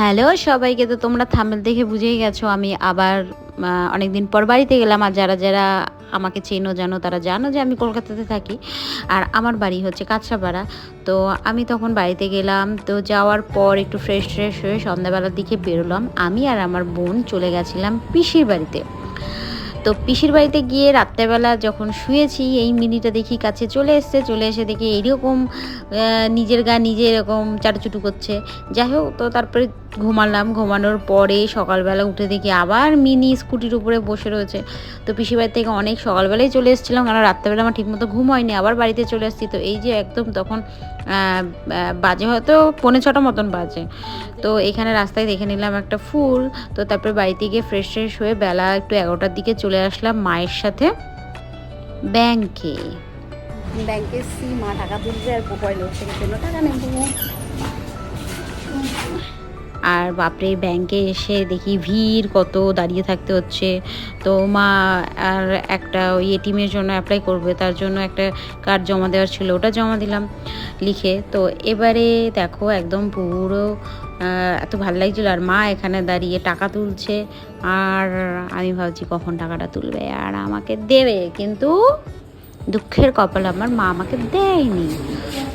Hello সবাইকে, তো তোমরা থামেল দেখে বুঝেই গেছো, আমি আবার অনেক দিন পর বাড়িতে গেলাম, আর যারা যারা আমাকে চেনো, জানো, তারা জানো যে আমি কলকাতাতে থাকি। আর আমার বাড়ি হচ্ছে কাঁচরাপাড়া, তো আমি তখন বাড়িতে গেলাম, তো যাওয়ার পর একটু ফ্রেশ ফ্রেশ হয়ে সন্ধ্যাবেলার দিকে বেরোলাম। আমি আর আমার বোন চলে গেছিলাম পিসির বাড়িতে। তো পিসির বাড়িতে গিয়ে রাত্রেবেলা যখন শুয়েছি, এই মিনিটা দেখি কাছে চলে এসছে। চলে এসে দেখি এইরকম নিজের গা নিজে এরকম চাটুচুটু করছে। যাই হোক, তো তারপরে ঘুমালাম। ঘুমানোর পরে সকালবেলা উঠে দেখি আবার মিনি স্কুটির উপরে বসে রয়েছে। তো পিসির বাড়ি থেকে অনেক সকালবেলায় চলে এসেছিলাম কারণ রাত্রেবেলা আমার ঠিকমতো ঘুম হয়নি। আবার বাড়িতে চলে এসেছি তো এই যে একদম তখন বাজে হয়তো পৌনে ছটা মতন বাজে। তো এখানে রাস্তায় দেখে নিলাম একটা ফুল। তো তারপরে বাড়িতে গিয়ে ফ্রেশ ফ্রেশ হয়ে বেলা একটু এগারোটার দিকে চলে আসলাম মায়ের সাথে ব্যাংকে। ব্যাংকে সি মা টাকা তুলছে আর পয়লা থেকে জন্য টাকা নেব আর বাপরে ব্যাংকে এসে দেখি ভিড়, কত দাঁড়িয়ে থাকতে হচ্ছে। তো মা আর একটা ওই এটিএমের জন্য অ্যাপ্লাই করবে, তার জন্য একটা কার্ড জমা দেওয়ার ছিল, ওটা জমা দিলাম লিখে। তো এবারে দেখো, একদম পুরো এত ভালো লাগছিল। আর মা এখানে দাঁড়িয়ে টাকা তুলছে। আর আমি ভাবছি, কখন টাকাটা তুলবে? আর আমাকে দেবে, কিন্তু দুঃখের কপাল আমার মা আমাকে দেয়নি।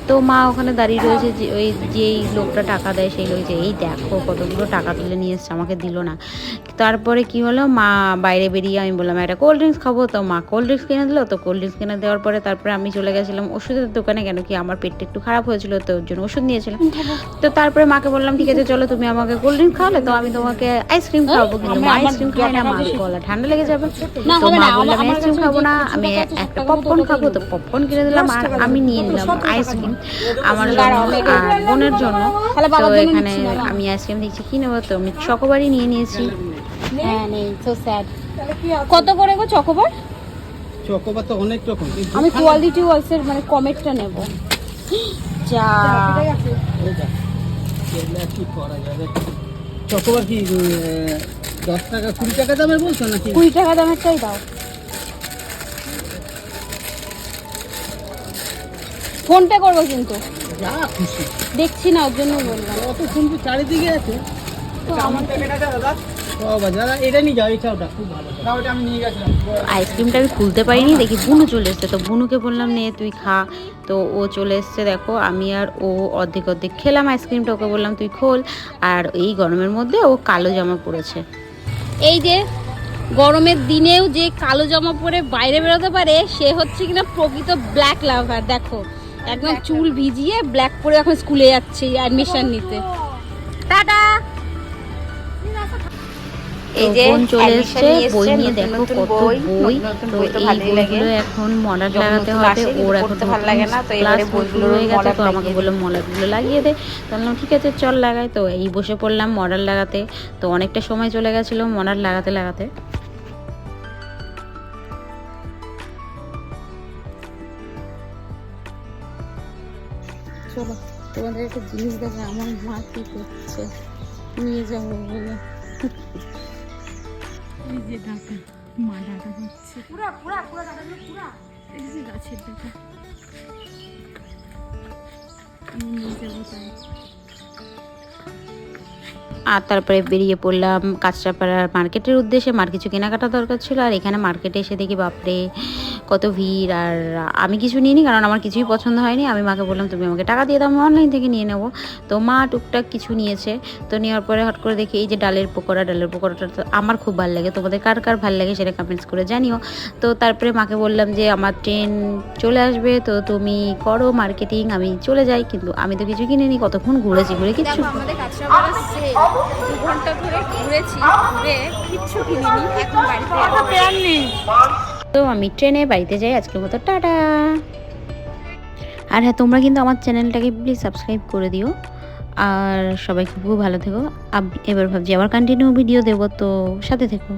তো মা ওখানে দাঁড়িয়ে রয়েছে যে ওই যেই লোকটা টাকা দেয় সেই লোক যে এই দেখো কতগুলো টাকা তুলে নিয়ে এসছে আমাকে দিল না। তারপরে কি হলো? মা বাইরে বেরিয়ে আমি বললাম একটা কোল্ড ড্রিঙ্কস খাব? তো মা কোল্ড ড্রিঙ্কস কিনে দিলো তো কোল্ড ড্রিঙ্কস কিনে দেওয়ার পরে তারপরে আমি চলে গেছিলাম ওষুধের দোকানে কেন কি আমার পেটটা একটু খারাপ হয়েছিল তো ওর জন্য ওষুধ নিয়েছিলাম। তো তারপরে মাকে বললাম ঠিক আছে চলো তুমি আমাকে কোল্ড ড্রিঙ্কস খাওয়ালে তো আমি তোমাকে আইসক্রিম খাওয়াবো কিন্তু মা আইসক্রিম খাই না মা গলা ঠান্ডা লেগে যাবে। তো মা বললাম আইসক্রিম খাব না আমি একটা পপকর্ন খাব। তো পপকর্ন কিনে দিলাম আর আমি নিয়ে নিলাম আইসক্রিম আমার আর বোনের জন্য। তো এখানে। আমি আইসক্রিম দেখছি। কি নেব তো? আমি চকোবারই নিয়ে নিয়েছি। হ্যাঁ কত করে গো চকোবার? চকোবার তো অনেক রকম। আমি কোয়ালিটি ওয়াইসের মানে কমেটটা নেব। যা। কি করা যাবে চকোবার কি দশ টাকা কুড়ি টাকা দামের বলছো নাকি? কুড়ি টাকা দামেরটাই দাও। ফোন পে করব কিন্তু। যা খুশি। দেখছি না ওর জন্য বললাম। শুনছি চারিদিকে আছে। আইসক্রিমটা আমি খুলতে পারিনি দেখি বুনু চলে এসছে। তো বুনুকে বললাম নে তুই খা। তো ও চলে এসছে দেখো আমি আর ও অর্ধেক অর্ধেক খেলাম আইসক্রিমটা। ওকে বললাম তুই খোল। আর এই গরমের মধ্যে ও কালো জামা পরেছে। এই যে গরমের দিনেও যে কালো জামা পরে বাইরে বেরোতে পারে সে হচ্ছে কিনা প্রকৃত ব্ল্যাক লাভার দেখো। একদম চুল ভিজিয়ে ব্ল্যাক পরে এখন স্কুলে যাচ্ছে অ্যাডমিশন নিতে। টাটা! এই যে চলে এসছে বই নিয়ে দেখো কত বই তো এই বইগুলো এখন লাগাতে হবে ওর এখন ভালো লাগে না তো এবারে বইগুলো হয়ে গেছে তো আমাকে বলল লাগিয়ে দে। তো বললাম ঠিক আছে চল লাগাই। তো এই বসে পড়লাম মডার লাগাতে। তো অনেকটা সময় চলে গেছিল মডার লাগাতে লাগাতে। চলো তোমাদের একটা জিনিস দেখো আমার মা কি করছে? নিয়ে যাব বলে। এই যে ডাটা মা ডাটা দিচ্ছে। পুরা পুরা পুরা ডাটাগুলো পুরা। এই যে গাছের ডাটা আমি নিয়ে যাব তাই। আর তারপরে বেরিয়ে পড়লাম কাঁচরাপাড়ার মার্কেটের উদ্দেশ্যে। মার কিছু কেনাকাটা দরকার ছিল আর এখানে মার্কেটে এসে দেখি বাপরে কত ভিড় আর আমি কিছু নিইনি কারণ আমার কিছুই পছন্দ হয়নি। আমি মাকে বললাম তুমি আমাকে টাকা দিয়ে দাও আমি অনলাইন থেকে নিয়ে নেব। তো মা টুকটাক কিছু নিয়েছে। তো নেওয়ার পরে হট করে দেখি এই যে ডালের পকোড়া ডালের পকোড়াটা তো আমার খুব ভালো লাগে। তোমাদের কার কার ভালো লাগে সেটা কমেন্টস করে জানিও। তো তারপরে মাকে বললাম যে আমার ট্রেন চলে আসবে তো তুমি করো মার্কেটিং আমি চলে যাই। কিন্তু আমি তো কিছু কিনে নি কতক্ষণ ঘুরেছি ঘুরে কিছু আমাদের কাঁচরাপাড়া সেল দু ঘণ্টা ধরে ঘুরেছি ঘুরে কিচ্ছু কিনিনি এখন বাড়িতে তো আমি ট্রেনে বাড়িতে যাই, আজকের মতো টাটা। আর হ্যাঁ তোমরা কিন্তু আমার চ্যানেলটাকে প্লিজ সাবস্ক্রাইব করে দিও। আর সবাই খুব ভালো থেকো। এবার ভাবছি আবার কন্টিনিউ ভিডিও দেবো, তো সাথে থেকো।